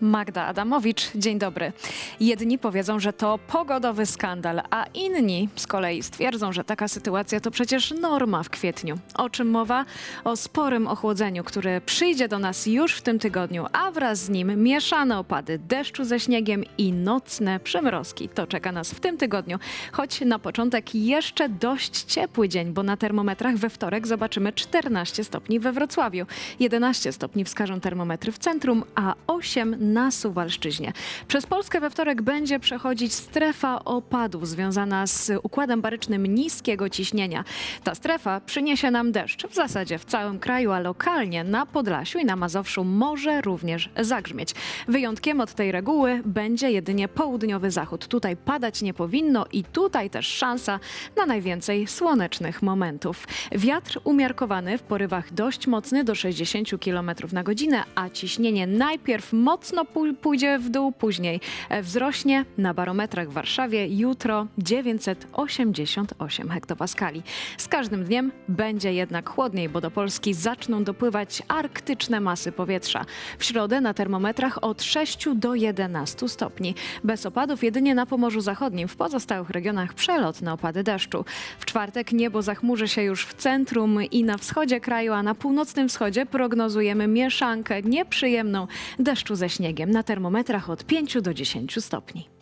Magda Adamowicz, dzień dobry. Jedni powiedzą, że to pogodowy skandal, a inni z kolei stwierdzą, że taka sytuacja to przecież norma w kwietniu. O czym mowa? O sporym ochłodzeniu, które przyjdzie do nas już w tym tygodniu, a wraz z nim mieszane opady deszczu ze śniegiem i nocne przymrozki. To czeka nas w tym tygodniu, choć na początek jeszcze dość ciepły dzień, bo na termometrach we wtorek zobaczymy 14 stopni we Wrocławiu, 11 stopni wskażą termometry w centrum, a 8 na Suwalszczyźnie. Przez Polskę we wtorek będzie przechodzić strefa opadów związana z układem barycznym niskiego ciśnienia. Ta strefa przyniesie nam deszcz w zasadzie w całym kraju, a lokalnie na Podlasiu i na Mazowszu może również zagrzmieć. Wyjątkiem od tej reguły będzie jedynie południowy zachód. Tutaj padać nie powinno i tutaj też szansa na najwięcej słonecznych momentów. Wiatr umiarkowany w porywach dość mocny do 60 km na godzinę, a ciśnienie najpierw mocno pój- pójdzie w dół, później e, wzrośnie na barometrach w Warszawie jutro 988 hektopaskali. Z każdym dniem będzie jednak chłodniej, bo do Polski zaczną dopływać arktyczne masy powietrza. W środę na termometrach od 6 do 11 stopni. Bez opadów jedynie na Pomorzu Zachodnim, w pozostałych regionach przelotne opady deszczu. W czwartek niebo zachmurzy się już w centrum i na wschodzie kraju, a na północnym wschodzie prognozujemy mieszankę nieprzyjemną deszczu ze śniegiem na termometrach od 5 do 10 stopni.